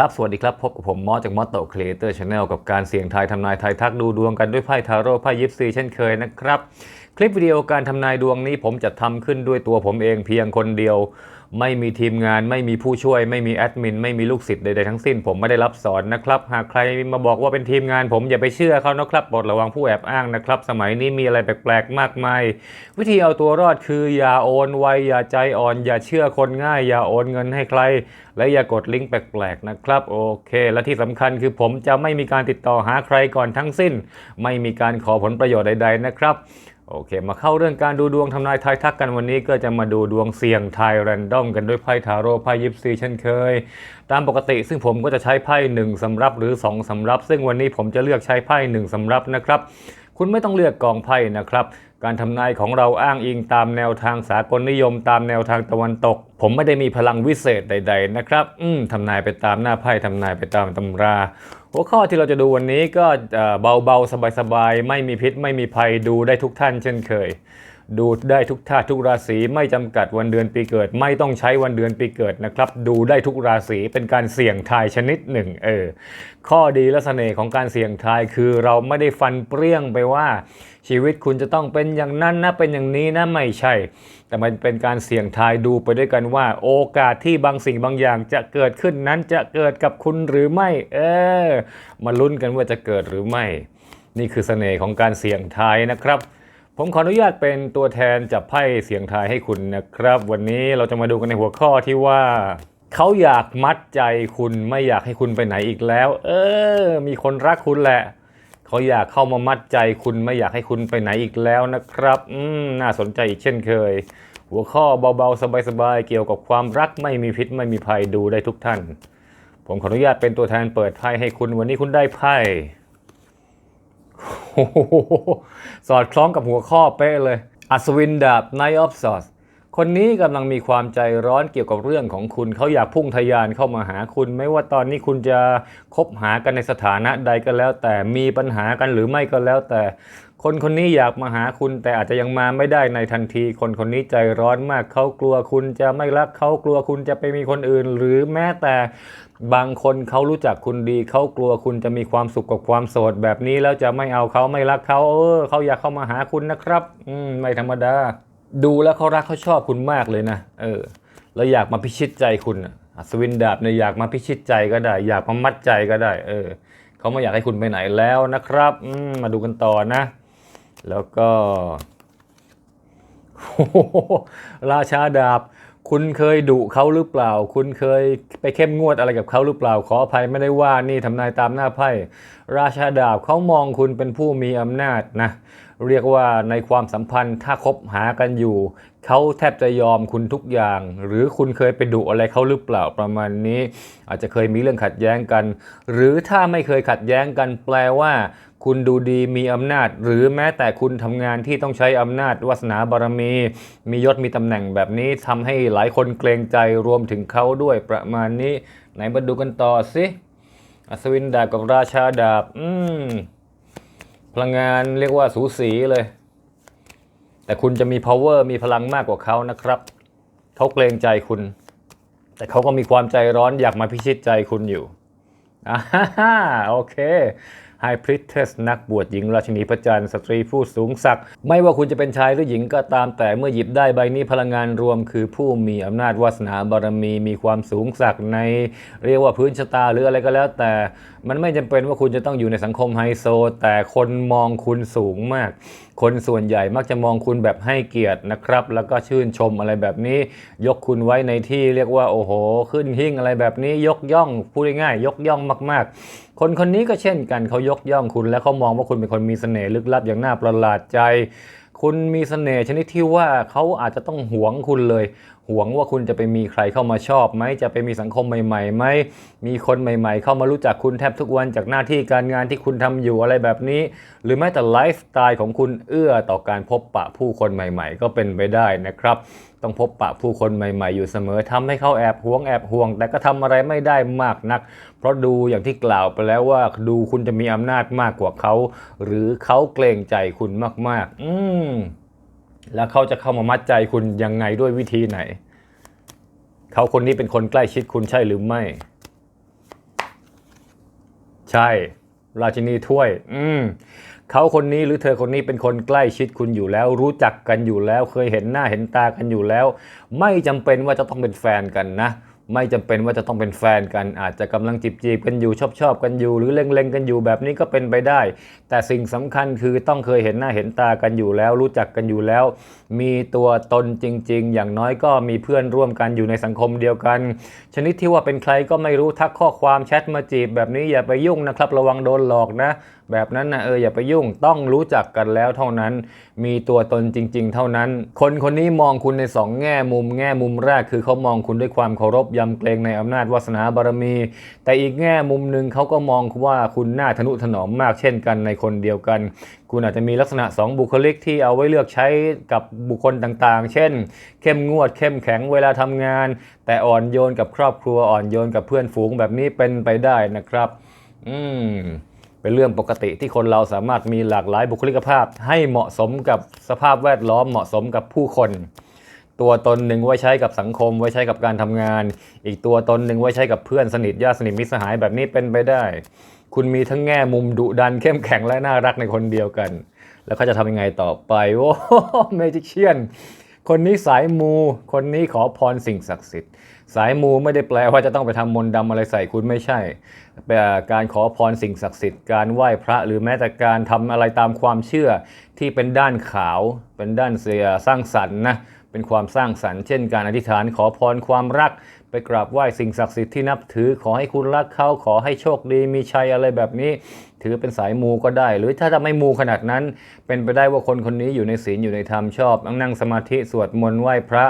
ครับ สวัสดีครับ พบกับผมมอสจากมอสโตครีเอเตอร์ชาแนลกับการเสี่ยงทายทำนายทายทักดูดวงกันด้วยไพ่ทาโร่ไพ่ยิปซีเช่นเคยนะครับ คลิปวิดีโอการทำนายดวงนี้ผมจะทำขึ้นด้วยตัวผมเองเพียงคนเดียว ไม่มีทีมงานไม่มีผู้ช่วย ไม่มีแอดมิน ไม่มีลูกศิษย์ใดๆทั้งสิ้น ผมไม่ได้รับสอนนะครับ หากใครมาบอกว่าเป็นทีมงาน ผมอย่าไปเชื่อเขานะครับโปรดระวังผู้แอบอ้างนะครับ สมัยนี้มีอะไรแปลกๆมากมาย วิธีเอาตัวรอดคืออย่าโอนไวอย่าใจอ่อน อย่าเชื่อคนง่าย อย่าโอนเงินให้ใคร และอย่ากดลิงก์แปลกๆนะครับโอเค และที่สำคัญคือผมจะไม่มีการติดต่อหาใครก่อนทั้งสิ้น ไม่มีการขอผลประโยชน์ใด ๆนะครับ โอเค มาเข้าเรื่องการดูดวงทำนายทายทักกันวันนี้ก็จะมาดูดวงเสี่ยงทายแรนดอมกันด้วยไพ่ทาโร่ไพ่ยิปซีเช่นเคย ตามปกติซึ่งผมก็จะใช้ไพ่หนึ่งสำรับหรือ 2สำรับ ซึ่งวันนี้ผมจะเลือกใช้ไพ่หนึ่งสำรับนะครับ คุณไม่ต้องเลือกกองไพ่นะครับ การทำนายของเราอ้างอิงตามแนวทางสากลนิยม ตามแนวทางตะวันตก ผมไม่ได้มีพลังวิเศษใด ๆ นะครับ อืมทำนายไปตามหน้าไพ่ทำนายไปตามตำรา หัวข้อที่เราจะดูวันนี้ก็เอ่อเบาๆ สบายๆ ไม่มีพิษไม่มีภัยดูได้ทุกท่านเช่นเคย ดูได้ทุกท่าทุกราศีไม่จำกัดวันเดือนปีเกิด ไม่ต้องใช้วันเดือนปีเกิดนะครับ ดูได้ทุกราศีเป็นการเสี่ยงทายชนิดหนึ่งเออข้อดีและเสน่ห์ของการเสี่ยงทายคือเราไม่ได้ฟันเปรี้ยงไปว่าชีวิตคุณจะต้องเป็นอย่างนั้นนะเป็นอย่างนี้นะไม่ใช่ แต่มันเป็นการเสี่ยงทายดูไปด้วยกันว่า โอกาสที่บางสิ่งบางอย่างจะเกิดขึ้นนั้นจะเกิดกับคุณหรือไม่ เออมาลุ้นกันว่าจะเกิดหรือไม่ นี่คือเสน่ห์ของการเสี่ยงทายนะครับ ผมขออนุญาตเป็นตัวแทนจับไพ่เสียงทายให้คุณนะครับ วันนี้เราจะมาดูกันในหัวข้อที่ว่า เขาอยากมัดใจคุณไม่อยากให้คุณไปไหนอีกแล้ว เออ มีคนรักคุณแหละ เขาอยากเข้ามามัดใจคุณไม่อยากให้คุณไปไหนอีกแล้วนะครับ อืมน่าสนใจอีกเช่นเคย หัวข้อเบาๆ สบายๆ เกี่ยวกับความรักไม่มีพิษไม่มีภัยดูได้ทุกท่าน ผมขออนุญาตเป็นตัวแทนเปิดไพ่ให้คุณวันนี้คุณได้ไพ่ สอดคล้องกับหัวข้อเป๊ะเลย อัศวินดาบไนออฟซอสคนนี้กำลังมีความใจร้อนเกี่ยวกับเรื่องของคุณ เขาอยากพุ่งทะยานเข้ามาหาคุณ ไม่ว่าตอนนี้คุณจะคบหากันในสถานะใดก็แล้ว แต่มีปัญหากันหรือไม่ก็แล้วแต่ คนคนนี้อยากมาหาคุณแต่อาจจะยังมาไม่ได้ในทันที คนคนนี้ใจร้อนมากเขากลัวคุณจะไม่รักเขากลัวคุณจะไปมีคนอื่น หรือแม้แต่บางคนเขารู้จักคุณดีเขากลัวคุณจะมีความสุขกับความโสดแบบนี้แล้วจะไม่เอาเขาไม่รักเขาเออเขาอยากเข้ามาหาคุณนะครับ อืมไม่ธรรมดา ดูแล้วเขารักเขาชอบคุณมากเลยนะเออ แล้วอยากมาพิชิตใจคุณน่ะอัศวินดาบเนี่ยอยากมาพิชิตใจก็ได้ อยากมามัดใจก็ได้ เออเขาไม่อยากให้คุณไปไหนแล้วนะครับ อืมมาดูกันต่อนะ แล้วก็ราชาดาบ คุณเคยดุเขาหรือเปล่า คุณเคยไปเข้มงวดอะไรกับเขาหรือเปล่า ขออภัยไม่ได้ว่านี่ทำนายตามหน้าไพ่ ราชาดาบเขามองคุณเป็นผู้มีอำนาจนะ เรียกว่าในความสัมพันธ์ถ้าคบหากันอยู่ เขาแทบจะยอมคุณทุกอย่าง หรือคุณเคยไปดุอะไรเขาหรือเปล่าประมาณนี้ อาจจะเคยมีเรื่องขัดแย้งกัน หรือถ้าไม่เคยขัดแย้งกันแปลว่า คุณดูดีมีอำนาจ หรือแม้แต่คุณทำงานที่ต้องใช้อำนาจวาสนาบารมี มียศมีตำแหน่งแบบนี้ทำให้หลายคนเกรงใจรวมถึงเขาด้วยประมาณนี้ ไหนมาดูกันต่อสิอัศวินดาบกับราชาดาบ อืม พลังงานเรียกว่าสูสีเลย แต่คุณจะมี power มีพลังมากกว่าเขานะครับ เขาเกรงใจคุณ แต่เขาก็มีความใจร้อนอยากมาพิชิตใจคุณอยู่อ่าโอเค ไฮพริตเทสนักบวชหญิงราชินีพระจันทร์สตรีผู้สูงศักดิ์ไม่ว่าคุณจะเป็นชายหรือหญิงก็ตามแต่เมื่อหยิบได้ใบนี้พลังงานรวม คือผู้มีอำนาจวาสนาบารมีมีความสูงศักดิ์ใน เรียกว่าพื้นชะตาหรืออะไรก็แล้ว แต่มันไม่จำเป็นว่าคุณจะต้องอยู่ในสังคมไฮโซ แต่คนมองคุณสูงมาก คนส่วนใหญ่มักจะมองคุณแบบให้เกียรตินะครับ แล้วก็ชื่นชมอะไรแบบนี้ ยกคุณไว้ในที่เรียกว่าโอ้โห ขึ้นหิ้งอะไรแบบนี้ยกย่องพูดง่ายๆยกย่องมาก ๆ คนคนนี้ก็เช่นกันเขายกย่องคุณ และเขามองว่าคุณเป็นคนมีเสน่ห์ลึกลับอย่างน่าประหลาดใจ คุณมีเสน่ห์ชนิดที่ว่าเขาอาจจะต้องหวงคุณเลย หวงว่าคุณจะไปมีใครเข้ามาชอบไหมจะไปมีสังคมใหม่ๆไหมมีคนใหม่ ๆ เข้ามารู้จักคุณแทบทุกวันจากหน้าที่การงานที่คุณทำอยู่อะไรแบบนี้ หรือแม้แต่ไลฟ์สไตล์ของคุณเอื้อต่อการพบปะผู้คนใหม่ ๆ ก็เป็นไปได้นะครับ ต้องพบปะผู้คนใหม่ ๆ อยู่เสมอทำให้เขาแอบหวงแอบห่วง แต่ก็ทำอะไรไม่ได้มากนัก เพราะดูอย่างที่กล่าวไปแล้วว่าดูคุณจะมีอำนาจมากกว่าเขา หรือเขาเกรงใจคุณมาก ๆ อืม แล้วเขาจะเข้ามามัดใจคุณยังไงด้วยวิธีไหน เขาคนนี้เป็นคนใกล้ชิดคุณใช่หรือไม่ ใช่ ราชินีถ้วย อืมเขาคนนี้หรือเธอคนนี้เป็นคนใกล้ชิดคุณอยู่แล้ว รู้จักกันอยู่แล้ว เคยเห็นหน้าเห็นตากันอยู่แล้ว ไม่จำเป็นว่าจะต้องเป็นแฟนกันนะ ไม่จำเป็นว่าจะต้องเป็นแฟนกัน อาจจะกำลังจีบจีบกันอยู่ชอบชอบกันอยู่ หรือเล็งเล็งๆกันอยู่แบบนี้ก็เป็นไปได้ แต่สิ่งสำคัญคือต้องเคยเห็นหน้าเห็นตากันอยู่แล้ว รู้จักกันอยู่แล้ว มีตัวตนจริง ๆ อย่างน้อยก็มีเพื่อนร่วมกันอยู่ในสังคมเดียวกัน ชนิดที่ว่าเป็นใครก็ไม่รู้ทักข้อความแชทมาจีบแบบนี้อย่าไปยุ่งนะครับ ระวังโดนหลอกนะ แบบนั้นนะเอออย่าไปยุ่งต้องรู้จักกันแล้วเท่านั้น มีตัวตนจริง ๆ เท่านั้น คนคนนี้มองคุณในสองแง่มุม แง่มุมแรกคือเขามองคุณด้วยความเคารพยำเกรงในอำนาจวาสนาบารมี แต่อีกแง่มุมหนึ่งเขาก็มองว่าคุณน่าทนุถนอมมากเช่นกันในคนเดียวกัน คุณอาจจะมีลักษณะ 2 บุคลิกที่เอาไว้เลือกใช้กับบุคคลต่างๆ เช่น เข้มงวดเข้มแข็งเวลาทำงาน แต่อ่อนโยนกับครอบครัวอ่อนโยนกับเพื่อนฝูงแบบนี้เป็นไปได้นะครับ อืม เป็นเรื่องปกติที่คนเราสามารถมีหลากหลายบุคลิกภาพ ให้เหมาะสมกับสภาพแวดล้อมเหมาะสมกับผู้คน ตัวตนหนึ่งไว้ใช้กับสังคม ไว้ใช้กับการทำงาน อีกตัวตนหนึ่งไว้ใช้กับเพื่อนสนิทญาติสนิทมิตรสหายแบบนี้เป็นไปได้ คุณมีทั้งแง่มุมดุดันเข้มแข็งและน่ารักในคนเดียวกัน แล้วเขาจะทำยังไงต่อไปโอ้เมจิเชียน คนนี้สายมู คนนี้ขอพรสิ่งศักดิ์สิทธิ์ สายมูไม่ได้แปลว่าจะต้องไปทำมนต์ดำอะไรใส่คุณไม่ใช่แต่การขอพรสิ่งศักดิ์สิทธิ์การไหว้พระหรือแม้แต่การทำอะไรตามความเชื่อที่เป็นด้านขาว เป็นด้านเสียสร้างสรรค์นะเป็นความสร้างสรรค์เช่นการอธิษฐานขอพรความรัก ไปกราบไหว้สิ่งศักดิ์สิทธิ์ที่นับถือ ขอให้คุณรักเขาขอให้โชคดีมีชัยอะไรแบบนี้ ถือเป็นสายมูก็ได้ หรือถ้าจะไม่มูขนาดนั้น เป็นไปได้ว่าคนคนนี้อยู่ในศีลอยู่ในธรรมชอบนั่งสมาธิสวดมนต์ไหว้พระ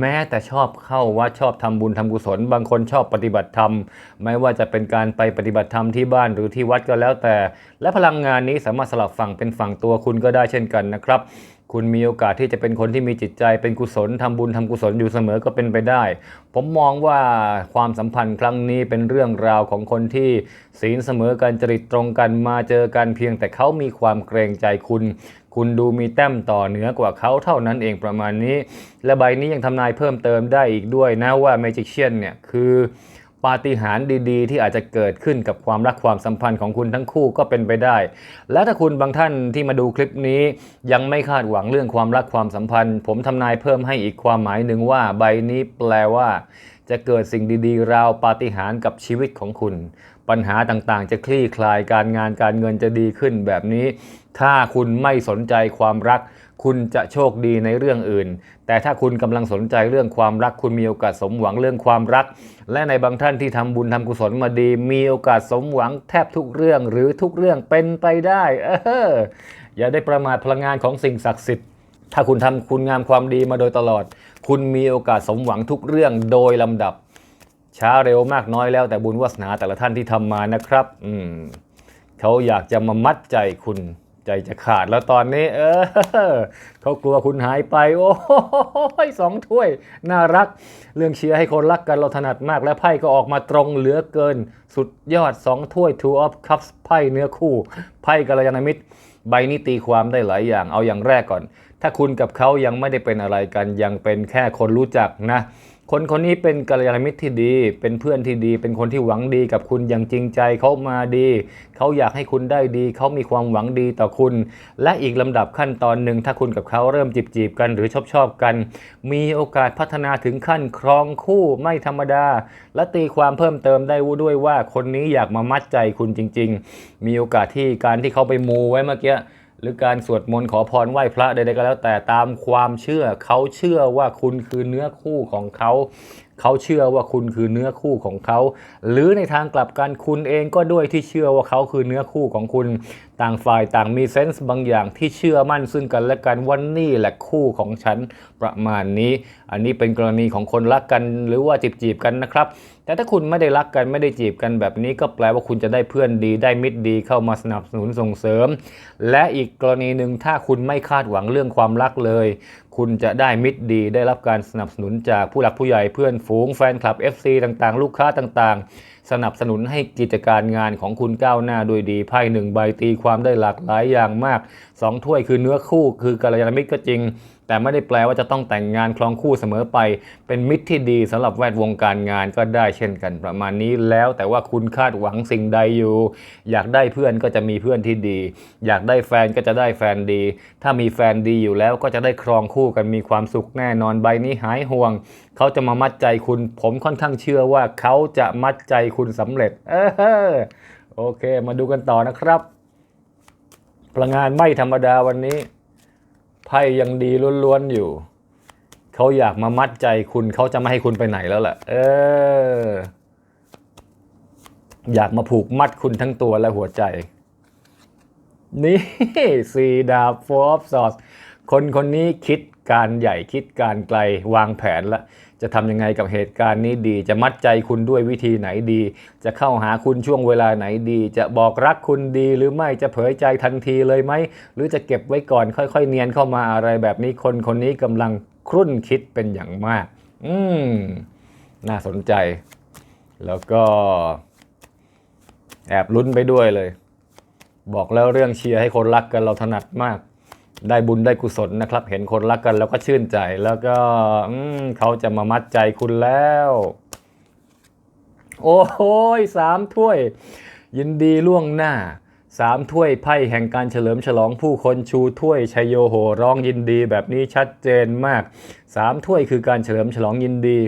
แม้แต่ชอบเข้าวัดชอบทำบุญทำกุศล บางคนชอบปฏิบัติธรรม ไม่ว่าจะเป็นการไปปฏิบัติธรรมที่บ้านหรือที่วัดก็แล้วแต่ และพลังงานนี้สามารถสลับฝั่งเป็นฝั่งตัวคุณก็ได้เช่นกันนะครับ คุณมีโอกาสที่จะเป็นคนที่มีจิตใจเป็นกุศลทำบุญทำกุศลอยู่เสมอก็เป็นไปได้ ผมมองว่าความสัมพันธ์ครั้งนี้เป็นเรื่องราวของคนที่ศีลเสมอกันจริตตรงกันมาเจอกันเพียงแต่เขามีความเกรงใจคุณ คุณดูมีแต้มต่อเหนือกว่าเขาเท่านั้นเองประมาณนี้ และใบนี้ยังทำนายเพิ่มเติมได้อีกด้วยนะว่า Magician เนี่ยคือ ปาฏิหาริย์ดีๆ ที่อาจจะเกิดขึ้นกับความรักความสัมพันธ์ของคุณทั้งคู่ก็เป็นไปได้ และถ้าคุณบางท่านที่มาดูคลิปนี้ ยังไม่คาดหวังเรื่องความรักความสัมพันธ์ ผมทำนายเพิ่มให้อีกความหมายหนึ่งว่าใบนี้แปลว่า จะเกิดสิ่งดีๆ ราวปาฏิหาริย์กับชีวิตของคุณ ปัญหาต่างๆ จะคลี่คลายการงานการเงินจะดีขึ้นแบบนี้ ถ้าคุณไม่สนใจความรัก คุณจะโชคดีในเรื่องอื่น แต่ถ้าคุณกำลังสนใจเรื่องความรัก คุณมีโอกาสสมหวังเรื่องความรัก และในบางท่านที่ทำบุญทำกุศลมาดี มีโอกาสสมหวังแทบทุกเรื่องหรือทุกเรื่องเป็นไปได้ เออ อย่าได้ประมาทพลังงานของสิ่งศักดิ์สิทธิ์ ถ้าคุณทำคุณงามความดีมาโดยตลอด คุณมีโอกาสสมหวังทุกเรื่องโดยลำดับ ช้าเร็วมากน้อยแล้วแต่บุญวาสนาแต่ละท่านที่ทำมานะครับ อืมเขาอยากจะมามัดใจคุณ ใจจะขาดแล้วตอนนี้ เออเขากลัวคุณหายไป โอ้ยสองถ้วย น่ารัก เรื่องเชียร์ให้คนรักกันเราถนัดมาก และไพ่ก็ออกมาตรงเหลือเกิน สุดยอด 2 ถ้วย Two of Cups ไพ่เนื้อคู่ ไพ่กัลยาณมิตร ใบนี้ตีความได้หลายอย่างเอาอย่างแรกก่อน ถ้าคุณกับเขายังไม่ได้เป็นอะไรกันยังเป็นแค่คนรู้จักนะ คนคนนี้เป็นกัลยาณมิตรที่ดี เป็นเพื่อนที่ดี เป็นคนที่หวังดีกับคุณอย่างจริงใจเขามาดี เขาอยากให้คุณได้ดี เขามีความหวังดีต่อคุณ และอีกลำดับขั้นตอนหนึ่งถ้าคุณกับเขาเริ่มจีบจีบกันหรือชอบชอบกัน มีโอกาสพัฒนาถึงขั้นครองคู่ไม่ธรรมดา และตีความเพิ่มเติมได้ด้วยว่าคนนี้อยากมามัดใจคุณจริง ๆ มีโอกาสที่การที่เขาไปมูไว้เมื่อกี้ หรือการสวดมนต์ขอพรไหว้พระใดๆก็แล้ว แต่ตามความเชื่อเขาเชื่อว่าคุณคือเนื้อคู่ของเขาเขาเชื่อว่าคุณคือเนื้อคู่ของเขา หรือในทางกลับกันคุณเองก็ด้วยที่เชื่อว่าเขาคือเนื้อคู่ของคุณ ต่างฝ่ายต่างมีเซนส์บางอย่างที่เชื่อมั่นซึ่งกันและกันว่านี่แหละคู่ของฉันประมาณนี้ อันนี้เป็นกรณีของคนรักกันหรือว่าจีบจีบๆกันนะครับ แต่ถ้าคุณไม่ได้รักกันไม่ได้จีบกันแบบนี้ ก็แปลว่าคุณจะได้เพื่อนดีได้มิตรดีเข้ามาสนับสนุนส่งเสริม และอีกกรณีหนึ่งถ้าคุณไม่คาดหวังเรื่องความรักเลย คุณจะได้มิตรดีได้รับการสนับสนุนจากผู้หลักผู้ใหญ่เพื่อนฝูงแฟนคลับ FC ต่างๆ ลูกค้าต่างๆ สนับสนุนให้กิจการงานของคุณก้าวหน้าโดยดีไพ่หนึ่งใบตีความได้หลากหลายอย่างมากสองถ้วยคือเนื้อคู่คือกัลยาณมิตรก็จริง แต่ไม่ได้แปลว่าจะต้องแต่งงานครองคู่เสมอไป เป็นมิตรที่ดีสำหรับแวดวงการงานก็ได้เช่นกันประมาณนี้แล้วแต่ว่าคุณคาดหวังสิ่งใดอยู่ อยากได้เพื่อนก็จะมีเพื่อนที่ดี อยากได้แฟนก็จะได้แฟนดี ถ้ามีแฟนดีอยู่แล้วก็จะได้ครองคู่กันมีความสุขแน่นอนใบนี้หายห่วง เขาจะมามัดใจคุณ ผมค่อนข้างเชื่อว่าเขาจะมัดใจคุณสำเร็จ เออโอเค มาดูกันต่อนะครับพลังงานไม่ธรรมดาวันนี้ ไพ่ยังดีล้วนๆอยู่ เขาอยากมามัดใจคุณเขาจะไม่ให้คุณไปไหนแล้วแหละเออ อยากมาผูกมัดคุณทั้งตัวและหัวใจ นี่สีดาบโฟร์สอสคนคนนี้คิดการใหญ่คิดการไกลวางแผนละ จะทำยังไงกับเหตุการณ์นี้ดี จะมัดใจคุณด้วยวิธีไหนดี จะเข้าหาคุณช่วงเวลาไหนดี จะบอกรักคุณดีหรือไม่จะเผยใจทันทีเลยไหม หรือจะเก็บไว้ก่อนค่อยๆ เนียนเข้ามาอะไรแบบนี้คนคนนี้กำลังครุ่นคิดเป็นอย่างมาก อืม น่าสนใจ แล้วก็ แอบลุ้นไปด้วยเลย บอกแล้วเรื่องเชียร์ให้คนรักกันเราถนัดมาก ได้บุญได้กุศลนะครับ เห็นคนรักกันแล้วก็ชื่นใจ แล้วก็เขาจะมามัดใจคุณแล้ว โอ้โหยสามถ้วย ยินดีล่วงหน้าสามถ้วยไพ่แห่งการเฉลิมฉลองผู้คนชูถ้วยชัยโยโหร้องยินดีแบบนี้ชัดเจนมากสามถ้วยคือการเฉลิมฉลองยินดี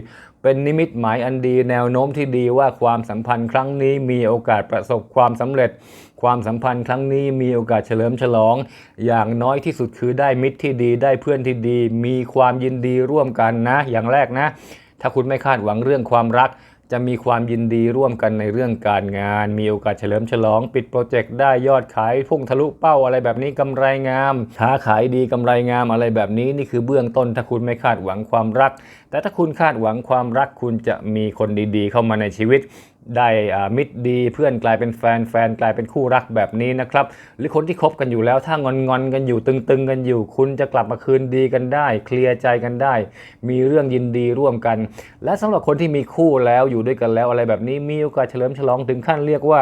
เป็นนิมิตหมายอันดีแนวโน้มที่ดีว่าความสัมพันธ์ครั้งนี้มีโอกาสประสบความสำเร็จ ความสัมพันธ์ครั้งนี้มีโอกาสเฉลิมฉลอง อย่างน้อยที่สุดคือได้มิตรที่ดี ได้เพื่อนที่ดี มีความยินดีร่วมกันนะ อย่างแรกนะ ถ้าคุณไม่คาดหวังเรื่องความรัก จะมีความยินดีร่วมกันในเรื่องการงาน มีโอกาสเฉลิมฉลอง ปิดโปรเจกต์ได้ยอดขายพุ่งทะลุเป้าอะไรแบบนี้กำไรงามค้าขายดีกำไรงามอะไรแบบนี้นี่คือเบื้องต้น ถ้าคุณไม่คาดหวังความรัก แต่ถ้าคุณคาดหวังความรักคุณจะมีคนดีๆ เข้ามาในชีวิต ได้มิตรดีเพื่อนกลายเป็นแฟนแฟนกลายเป็นคู่รักแบบนี้นะครับ หรือคนที่คบกันอยู่แล้วถ้างอนงอนกันอยู่ตึงๆกันอยู่ คุณจะกลับมาคืนดีกันได้ เคลียร์ใจกันได้ มีเรื่องยินดีร่วมกัน และสำหรับคนที่มีคู่แล้วอยู่ด้วยกันแล้วอะไรแบบนี้มีโอกาสเฉลิมฉลองถึงขั้นเรียกว่า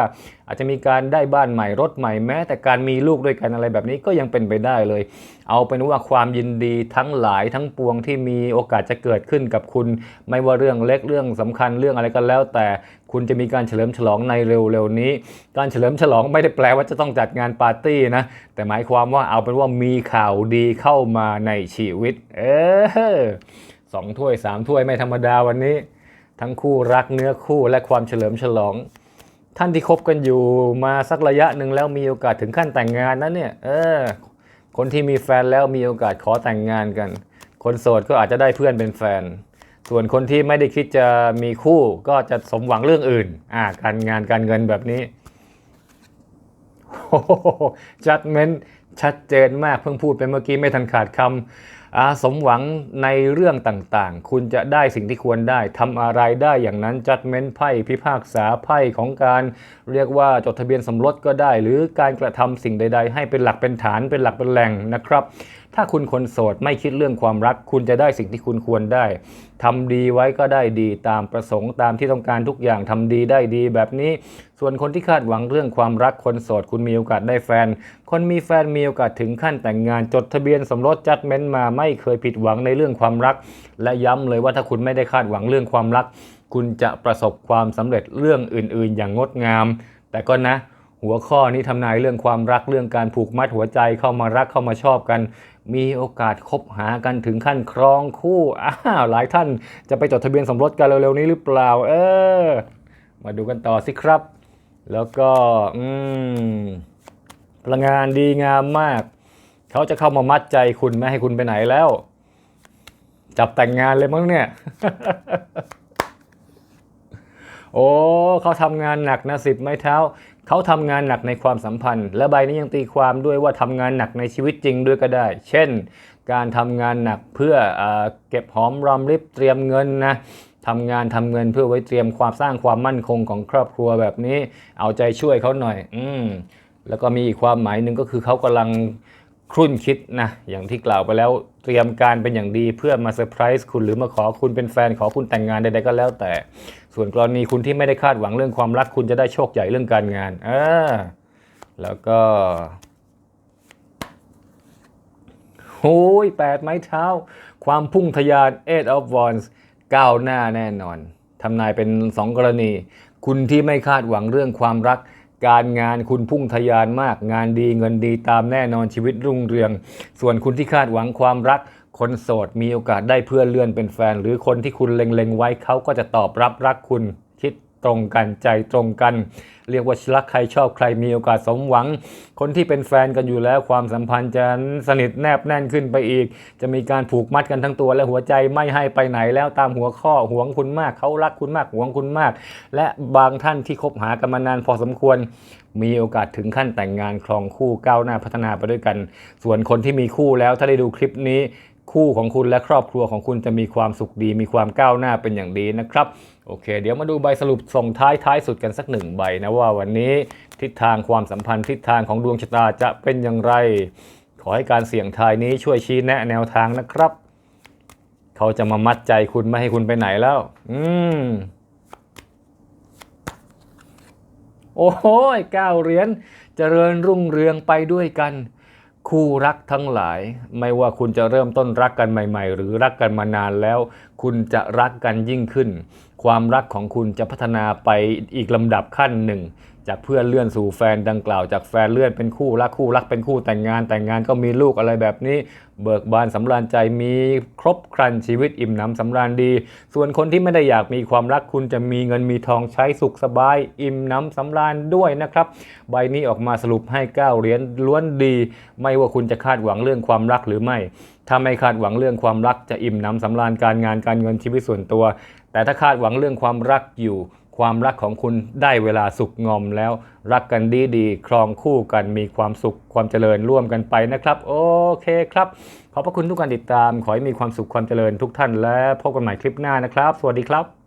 อาจจะมีการได้บ้านใหม่รถใหม่แม้ แต่การมีลูกด้วยกันอะไรแบบนี้ก็ยังเป็นไปได้เลย เอาเป็นว่าความยินดีทั้งหลายทั้งปวงที่มีโอกาสจะเกิดขึ้นกับคุณ ไม่ว่าเรื่องเล็กเรื่องสำคัญเรื่องอะไรก็แล้ว แต่คุณจะมีการเฉลิมฉลองในเร็วๆนี้ การเฉลิมฉลองไม่ได้แปลว่าจะต้องจัดงานปาร์ตี้นะแต่หมายความว่าเอาเป็นว่ามีข่าวดีเข้ามาในชีวิต เออสองถ้วยสามถ้วยไม่ธรรมดาวันนี้ ทั้งคู่รักเนื้อคู่และความเฉลิมฉลอง ท่านที่คบกันอยู่มาสักระยะหนึ่งแล้วมีโอกาสถึงขั้นแต่งงานนะเนี่ย เออ คนที่มีแฟนแล้วมีโอกาสขอแต่งงานกัน คนโสดก็อาจจะได้เพื่อนเป็นแฟน ส่วนคนที่ไม่ได้คิดจะมีคู่ก็จะสมหวังเรื่องอื่น อ่า การงานการเงินแบบนี้จัดเม้นชัดเจนมากเพิ่งพูดไปเมื่อกี้ไม่ทันขาดคำ อาสมหวังในเรื่องต่างๆ คุณจะได้สิ่งที่ควรได้ทำอะไรได้อย่างนั้นจัดเม้นไพ่พิพากษาไพ่ของการเรียกว่าจดทะเบียนสมรสก็ได้ หรือการกระทำสิ่งใด ๆ ให้เป็นหลักเป็นฐานเป็นหลักเป็นแหล่งนะครับ ถ้าคุณคนโสดไม่คิดเรื่องความรัก คุณจะได้สิ่งที่คุณควรได้ทำดีไว้ก็ได้ดีตามประสงค์ตามที่ต้องการทุกอย่างทำดีได้ดีแบบนี้ ส่วนคนที่คาดหวังเรื่องความรักคนโสดคุณมีโอกาสได้แฟน คนมีแฟนมีโอกาสถึงขั้นแต่งงานจดทะเบียนสมรสจัดเม้นมาไม่เคยผิดหวังในเรื่องความรัก และย้ำเลยว่าถ้าคุณไม่ได้คาดหวังเรื่องความรัก คุณจะประสบความสำเร็จเรื่องอื่น ๆ อย่างงดงาม แต่ก็นะ หัวข้อนี้ทำนายเรื่องความรักเรื่องการผูกมัดหัวใจเข้ามารักเข้ามาชอบกัน มีโอกาสคบหากันถึงขั้นครองคู่อ้าวหลายท่านจะไปจดทะเบียนสมรสกันเร็วๆนี้หรือเปล่า เออ มาดูกันต่อสิครับ แล้วก็อืมพลังงานดีงามมาก เขาจะเข้ามามัดใจคุณไม่ให้คุณไปไหนแล้ว จับแต่งงานเลยมั้งเนี่ย โอ้เขาทำงานหนักนะสิบไม้เท้า เขาทำงานหนักในความสัมพันธ์ และใบนี้ยังตีความด้วยว่าทำงานหนักในชีวิตจริงด้วยก็ได้ เช่น การทำงานหนักเพื่ออเก็บหอมรอมริบเตรียมเงินนะ ทำงานทำเงินเพื่อไว้เตรียมความสร้างความมั่นคงของครอบครัวแบบนี้ เอาใจช่วยเขาหน่อย อืมแล้วก็มีอีกความหมายหนึ่งก็คือเขากำลังครุ่นคิดนะ อย่างที่กล่าวไปแล้วเตรียมการเป็นอย่างดีเพื่อมาเซอร์ไพรส์คุณหรือมาขอคุณเป็นแฟนขอคุณแต่งงานใดๆก็แล้วแต่ ส่วนกรณีคุณที่ไม่ได้คาดหวังเรื่องความรักคุณจะได้โชคใหญ่เรื่องการงานเออแล้วก็โอ้ยแปดไม้เท้า ความพุ่งทะยาน Eight of Wands ก้าวหน้าแน่นอนทำนายเป็น2กรณี คุณที่ไม่คาดหวังเรื่องความรัก การงานคุณพุ่งทะยานมาก งานดีเงินดีตามแน่นอนชีวิตรุ่งเรือง ส่วนคุณที่คาดหวังความรัก คนโสดมีโอกาสได้เพื่อนเลื่อนเป็นแฟน หรือคนที่คุณเล็งๆไว้เขาก็จะตอบรับรักคุณ ตรงกันใจตรงกัน เรียกว่ารักใครชอบใครมีโอกาสสมหวัง คนที่เป็นแฟนกันอยู่แล้วความสัมพันธ์จะสนิทแนบแน่นขึ้นไปอีก จะมีการผูกมัดกันทั้งตัวและหัวใจไม่ให้ไปไหนแล้วตามหัวข้อห่วงคุณมากเขารักคุณมากห่วงคุณมาก และบางท่านที่คบหากันมานานพอสมควร มีโอกาสถึงขั้นแต่งงานครองคู่ก้าวหน้าพัฒนาไปด้วยกัน ส่วนคนที่มีคู่แล้วถ้าได้ดูคลิปนี้ คู่ของคุณและครอบครัวของคุณจะมีความสุขดี มีความก้าวหน้าเป็นอย่างดีนะครับ โอเค เดี๋ยวมาดูใบสรุปส่งท้ายท้ายสุดกันสักหนึ่งใบนะว่าวันนี้ทิศทางความสัมพันธ์ทิศทางของดวงชะตาจะเป็นอย่างไร ขอให้การเสี่ยงทายนี้ช่วยชี้แนะแนวทางนะครับ เขาจะมามัดใจคุณไม่ให้คุณไปไหนแล้ว อืมโอ้โหเก้าเหรียญเจริญรุ่งเรืองไปด้วยกัน คู่รักทั้งหลาย ไม่ว่าคุณจะเริ่มต้นรักกันใหม่ ๆ หรือรักกันมานานแล้ว คุณจะรักกันยิ่งขึ้น ความรักของคุณจะพัฒนาไปอีกลำดับขั้นหนึ่ง จากเพื่อนเลื่อนสู่แฟนดังกล่าว จากแฟนเลื่อนเป็นคู่รักคู่รักเป็นคู่แต่งงานแต่งงานก็มีลูกอะไรแบบนี้ เบิกบานสำราญใจมีครบครันชีวิตอิ่มหนำสำราญดี ส่วนคนที่ไม่ได้อยากมีความรักคุณจะมีเงินมีทองใช้สุขสบาย อิ่มหนำสำราญด้วยนะครับ ใบนี้ออกมาสรุปให้9เหรียญล้วนดี ไม่ว่าคุณจะคาดหวังเรื่องความรักหรือไม่ถ้าไม่คาดหวังเรื่องความรักจะอิ่มหนำสำราญการงานการเงินชีวิตส่วนตัว แต่ถ้าคาดหวังเรื่องความรักอยู่ ความรักของคุณได้เวลาสุขงอมแล้ว รักกันดีดีครองคู่กันมีความสุขความเจริญร่วมกันไปนะครับ โอเคครับ ขอบพระคุณทุกการติดตาม ขอให้มีความสุขความเจริญทุกท่านและพบกันใหม่คลิปหน้านะครับ สวัสดีครับ